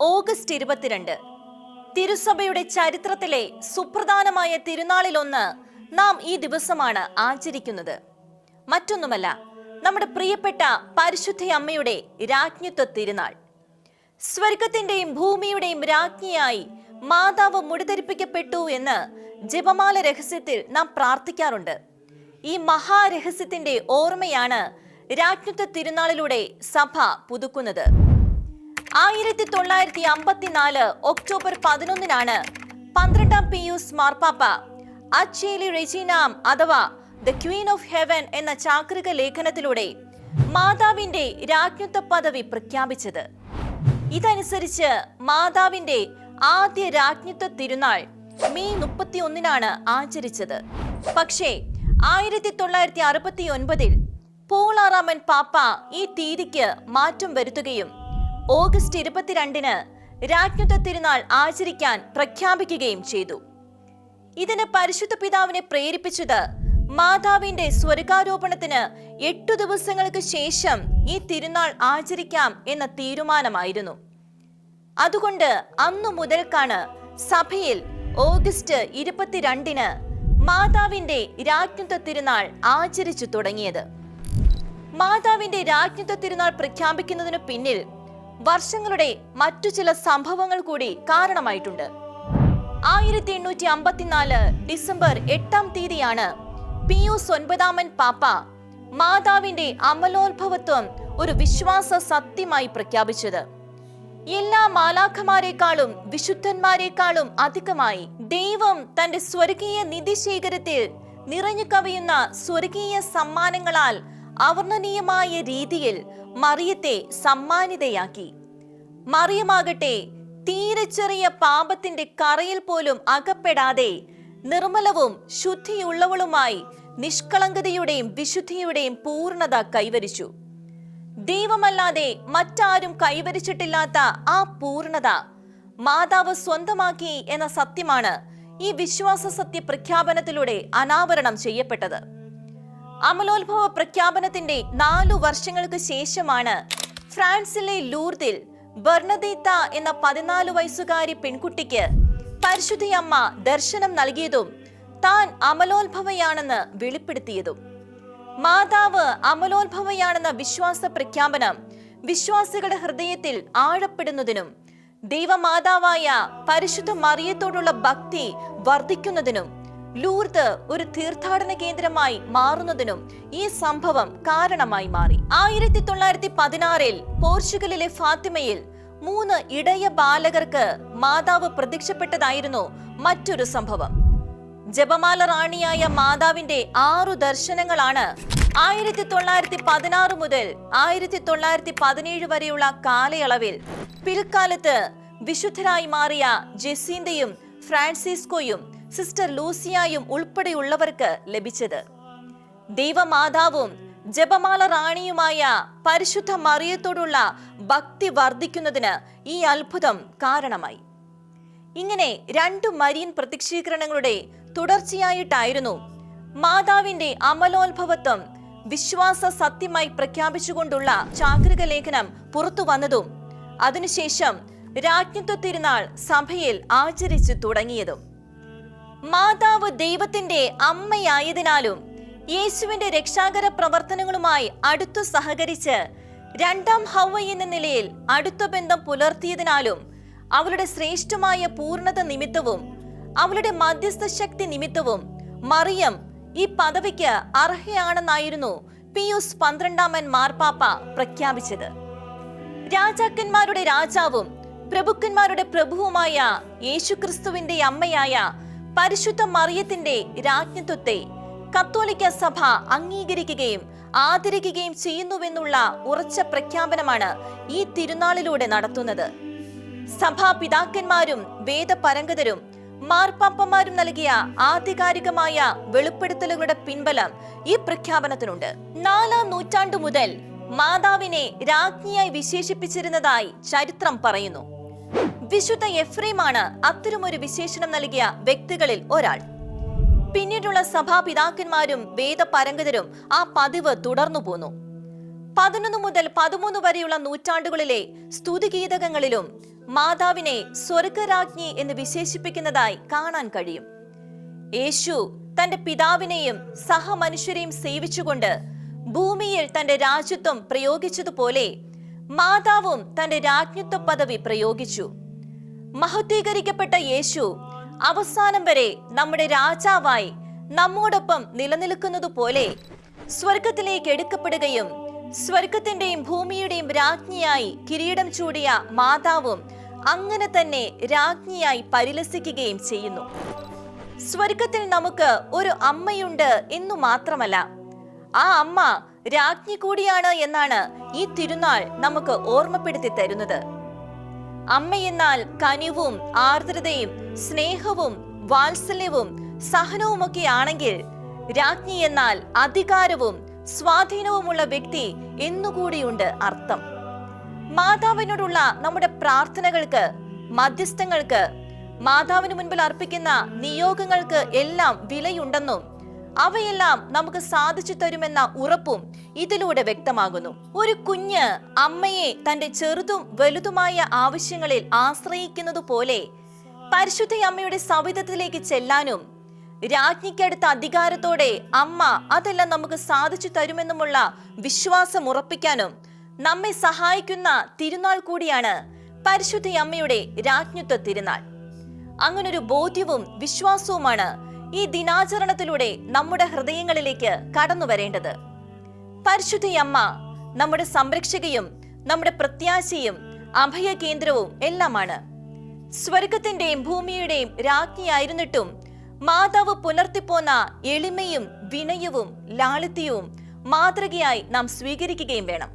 August ഇരുപത്തിരണ്ട്. തിരുസഭയുടെ ചരിത്രത്തിലെ സുപ്രധാനമായ തിരുനാളിലൊന്ന് നാം ഈ ദിവസമാണ് ആചരിക്കുന്നത്. മറ്റൊന്നുമല്ല നമ്മുടെ പ്രിയപ്പെട്ട പരിശുദ്ധ അമ്മയുടെ രാജ്ഞിത്വ തിരുനാൾ. സ്വർഗത്തിന്റെയും ഭൂമിയുടെയും രാജ്ഞിയായി മാതാവ് മുടിധരിപ്പിക്കപ്പെട്ടു എന്ന് ജപമാല രഹസ്യത്തിൽ നാം പ്രാർത്ഥിക്കാറുണ്ട്. ഈ മഹാരഹസ്യത്തിന്റെ ഓർമ്മയാണ് രാജ്ഞിത്വ തിരുനാളിലൂടെ സഭ പുതുക്കുന്നത്. ആയിരത്തി തൊള്ളായിരത്തി അമ്പത്തിനാല് ഒക്ടോബർ പതിനൊന്നിനാണ് പന്ത്രണ്ടാം പിയൂസ് മാർപ്പാപ്പ അച്ചേലി റെജീനാം അഥവാ ദ ക്വീൻ ഓഫ് ഹെവൻ എന്ന ചാക്രിക ലേഖനത്തിലൂടെ മാതാവിന്റെ രാജ്ഞത്വ പദവി പ്രഖ്യാപിച്ചത്. ഇതനുസരിച്ച് മാതാവിന്റെ ആദ്യ രാജ്ഞത്വ തിരുനാൾ മെയ് മുപ്പത്തി ഒന്നിനാണ് ആചരിച്ചത്. പക്ഷേ ആയിരത്തി തൊള്ളായിരത്തി അറുപത്തി ഒൻപതിൽ പോളാറാമൻ പാപ്പ ഈ തീയതിക്ക് മാറ്റം വരുത്തുകയും ഓഗസ്റ്റ് ഇരുപത്തിരണ്ടിന് രാജ്ഞത്വ തിരുനാൾ ആചരിക്കാൻ പ്രഖ്യാപിക്കുകയും ചെയ്തു. ഇതിന് പരിശുദ്ധ പിതാവിനെ പ്രേരിപ്പിച്ചത് മാതാവിന്റെ സ്വർഗാരോപണത്തിന് എട്ടു ദിവസങ്ങൾക്ക് ശേഷം ഈ തിരുനാൾ ആചരിക്കാം എന്ന തീരുമാനമായിരുന്നു. അതുകൊണ്ട് അന്നു മുതൽക്കാണ് സഭയിൽ ഓഗസ്റ്റ് ഇരുപത്തിരണ്ടിന് മാതാവിന്റെ രാജ്ഞത്വ തിരുനാൾ ആചരിച്ചു തുടങ്ങിയത്. മാതാവിന്റെ രാജ്ഞത്വ തിരുനാൾ പ്രഖ്യാപിക്കുന്നതിനു പിന്നിൽ വർഷങ്ങളുടെ മറ്റു ചില സംഭവങ്ങൾ കൂടി കാരണമായിട്ടുണ്ട്. ആയിരത്തി എണ്ണൂറ്റി അമ്പത്തിനാല് ഡിസംബർ എട്ടാം തീയതിയാണ് പിയൂസ് ഒൻപതാമൻ പാപ്പ മാതാവിന്റെ അമലോത്ഭവത്വം ഒരു വിശ്വാസ സത്യമായി പ്രഖ്യാപിച്ചത്. എല്ലാ മാലാഖമാരെക്കാളും വിശുദ്ധന്മാരെക്കാളും അധികമായി ദൈവം തന്റെ സ്വർഗീയ നിധിശേഖരത്തിൽ നിറഞ്ഞു കവിയുന്ന സ്വർഗീയ സമ്മാനങ്ങളാൽ അവർണനീയമായ രീതിയിൽ മറിയത്തെ സമ്മാനിതയാക്കി. മറിയമാകട്ടെ തീരെ ചെറിയ പാപത്തിന്റെ കറയിൽ പോലും അകപ്പെടാതെ നിർമ്മലവും ശുദ്ധിയുള്ളവളുമായി നിഷ്കളങ്കതയുടെയും വിശുദ്ധിയുടെയും പൂർണത കൈവരിച്ചു. ദൈവമല്ലാതെ മറ്റാരും കൈവരിച്ചിട്ടില്ലാത്ത ആ പൂർണത മാതാവ് സ്വന്തമാക്കി എന്ന സത്യമാണ് ഈ വിശ്വാസ സത്യ പ്രഖ്യാപനത്തിലൂടെ അനാവരണം ചെയ്യപ്പെട്ടത്. അമലോത്ഭവ പ്രഖ്യാപനത്തിന്റെ നാലു വർഷങ്ങൾക്ക് ശേഷമാണ് ഫ്രാൻസിലെ ലൂർദിൽ ബർണദീത്ത എന്ന പതിനാല് വയസ്സുകാരി പെൺകുട്ടിക്ക് പരിശുദ്ധയമ്മ ദർശനം നൽകിയതും താൻ അമലോത്ഭവയാണെന്ന് വെളിപ്പെടുത്തിയതും. മാതാവ് അമലോത്ഭവയാണെന്ന വിശ്വാസ പ്രഖ്യാപനം വിശ്വാസികളുടെ ഹൃദയത്തിൽ ആഴപ്പെടുന്നതിനും ദൈവമാതാവായ പരിശുദ്ധ മറിയത്തോടുള്ള ഭക്തി വർദ്ധിക്കുന്നതിനും ലൂർദ് ഒരു തീർത്ഥാടന കേന്ദ്രമായി മാറുന്നതിനും ഈ സംഭവം കാരണമായി മാറി. ആയിരത്തി തൊള്ളായിരത്തി പതിനാറിൽ പോർച്ചുഗലിലെ ഫാത്തിമയിൽ മൂന്ന് ഇടയ ബാലകർക്ക് മാതാവ് പ്രത്യക്ഷപ്പെട്ടതായിരുന്നു മറ്റൊരു സംഭവം. ജപമാല റാണിയായ മാതാവിന്റെ ആറു ദർശനങ്ങളാണ് ആയിരത്തി തൊള്ളായിരത്തി പതിനാറ് മുതൽ ആയിരത്തി തൊള്ളായിരത്തി പതിനേഴ് വരെയുള്ള കാലയളവിൽ പിൽക്കാലത്ത് വിശുദ്ധരായി മാറിയ ജെസീന്തയും ഫ്രാൻസിസ്കോയും സിസ്റ്റർ ലൂസിയായും ഉൾപ്പെടെയുള്ളവർക്ക് ലഭിച്ചത്. ദൈവമാതാവും ജപമാല റാണിയുമായ പരിശുദ്ധ മറിയത്തോടുള്ള ഭക്തി വർദ്ധിക്കുന്നതിന് ഈ അത്ഭുതം കാരണമായി. ഇങ്ങനെ രണ്ടു മരിയൻ പ്രത്യക്ഷീകരണങ്ങളുടെ തുടർച്ചയായിട്ടായിരുന്നു മാതാവിന്റെ അമലോത്ഭവത്വം വിശ്വാസ സത്യമായി പ്രഖ്യാപിച്ചുകൊണ്ടുള്ള ചാക്രിക ലേഖനം പുറത്തു വന്നതും അതിനുശേഷം രാജ്ഞത്വ തിരുനാൾ സഭയിൽ ആചരിച്ചു തുടങ്ങിയതും. മാതാവ് ദൈവത്തിന്റെ അമ്മയായതിനാലും യേശുവിന്റെ രക്ഷാകര പ്രവർത്തനങ്ങളുമായി അടുത്തു സഹകരിച്ച് രണ്ടാം ഹൗവ എന്ന നിലയിൽ അടുത്ത ബന്ധം പുലർത്തിയതിനാലും അവളുടെ ശ്രേഷ്ഠമായ പൂർണത നിമിത്തവും അവളുടെ മധ്യസ്ഥ ശക്തി നിമിത്തവും മറിയം ഈ പദവിക്ക് അർഹയാണെന്നായിരുന്നു പിയൂസ് പന്ത്രണ്ടാമൻ മാർപ്പാപ്പ പ്രഖ്യാപിച്ചത്. രാജാക്കന്മാരുടെ രാജാവും പ്രഭുക്കന്മാരുടെ പ്രഭുവുമായ യേശുക്രിസ്തുവിന്റെ അമ്മയായ പരിശുദ്ധ മറിയത്തിന്റെ രാജ്ഞത്വത്തെ കത്തോലിക്ക സഭ അംഗീകരിക്കുകയും ആദരിക്കുകയും ചെയ്യുന്നുവെന്നുള്ള ഉറച്ച പ്രഖ്യാപനമാണ് ഈ തിരുനാളിലൂടെ നടത്തുന്നത്. സഭാ പിതാക്കന്മാരും വേദപരംഗതരും മാർപ്പാപ്പമാരും നൽകിയ ആധികാരികമായ വെളിപ്പെടുത്തലുകളുടെ പിൻബലം ഈ പ്രഖ്യാപനത്തിനുണ്ട്. നാലാം നൂറ്റാണ്ടു മുതൽ മാതാവിനെ രാജ്ഞിയായി വിശേഷിപ്പിച്ചിരുന്നതായി ചരിത്രം പറയുന്നു. വിശുദ്ധ എഫ്രീമാണ് അത്തരമൊരു വിശേഷണം നൽകിയ വ്യക്തികളിൽ ഒരാൾ. പിന്നീടുള്ള സഭാപിതാക്കന്മാരും വേദപരംഗതരും ആ പതിവ് തുടർന്നു പോന്നു. പതിനൊന്ന് മുതൽ പതിമൂന്ന് വരെയുള്ള നൂറ്റാണ്ടുകളിലെ സ്തുതിഗീതകങ്ങളിലും മാതാവിനെ സ്വർഗരാജ്ഞി എന്ന് വിശേഷിപ്പിക്കുന്നതായി കാണാൻ കഴിയും. യേശു തന്റെ പിതാവിനെയും സഹമനുഷ്യരെയും സേവിച്ചുകൊണ്ട് ഭൂമിയിൽ തന്റെ രാജ്യത്വം പ്രയോഗിച്ചതുപോലെ മാതാവും തന്റെ രാജ്ഞത്വ പദവി പ്രയോഗിച്ചു. മഹത്വീകരിക്കപ്പെട്ട യേശു അവസാനം വരെ നമ്മുടെ രാജാവായി നമ്മോടൊപ്പം നിലനിൽക്കുന്നതുപോലെ സ്വർഗത്തിലേക്ക് എടുക്കപ്പെടുകയും സ്വർഗത്തിന്റെയും ഭൂമിയുടെയും രാജ്ഞിയായി കിരീടം ചൂടിയ മാതാവും അങ്ങനെ തന്നെ രാജ്ഞിയായി പരിലസിക്കുകയും ചെയ്യുന്നു. സ്വർഗത്തിൽ നമുക്ക് ഒരു അമ്മയുണ്ട് എന്നു മാത്രമല്ല ആ അമ്മ രാജ്ഞി കൂടിയാണ് എന്നാണ് ഈ തിരുനാൾ നമുക്ക് ഓർമ്മപ്പെടുത്തി തരുന്നത്. അമ്മയെന്നാൽ കനിവും ആർദ്രതയും സ്നേഹവും വാത്സല്യവും സഹനവുമൊക്കെ ആണെങ്കിൽ രാജ്ഞി എന്നാൽ അധികാരവും സ്വാധീനവുമുള്ള വ്യക്തി എന്നുകൂടിയുണ്ട് അർത്ഥം. മാതാവിനോടുള്ള നമ്മുടെ പ്രാർത്ഥനകൾക്ക് മധ്യസ്ഥങ്ങൾക്ക് മാതാവിന് മുൻപിൽ അർപ്പിക്കുന്ന നിയോഗങ്ങൾക്ക് എല്ലാം വിലയുണ്ടെന്നും അവയെല്ലാം നമുക്ക് സാധിച്ചു തരുമെന്ന ഉറപ്പും ഇതിലൂടെ വ്യക്തമാകുന്നു. ഒരു കുഞ്ഞ് അമ്മയെ തന്റെ ചെറുതും വലുതുമായ ആവശ്യങ്ങളിൽ ആശ്രയിക്കുന്നത് പോലെ പരിശുദ്ധ അമ്മയുടെ സവിധത്തിലേക്ക് ചെല്ലാനും രാജ്ഞിക്കടുത്ത അധികാരത്തോടെ അമ്മ അതെല്ലാം നമുക്ക് സാധിച്ചു തരുമെന്നുമുള്ള വിശ്വാസം ഉറപ്പിക്കാനും നമ്മെ സഹായിക്കുന്ന തിരുനാൾ കൂടിയാണ് പരിശുദ്ധ അമ്മയുടെ രാജ്ഞത്വ തിരുനാൾ. അങ്ങനൊരു ബോധ്യവും വിശ്വാസവുമാണ് ഈ ദിനാചരണത്തിലൂടെ നമ്മുടെ ഹൃദയങ്ങളിലേക്ക് കടന്നു വരേണ്ടത്. പരിശുദ്ധയമ്മ നമ്മുടെ സംരക്ഷകയും നമ്മുടെ പ്രത്യാശയും അഭയ കേന്ദ്രവും എല്ലാമാണ്. സ്വർഗത്തിന്റെയും ഭൂമിയുടെയും രാജ്ഞിയായിരുന്നിട്ടും മാതാവ് പുലർത്തിപ്പോന്ന എളിമയും വിനയവും ലാളിത്യവും മാതൃകയായി നാം സ്വീകരിക്കുകയും വേണം.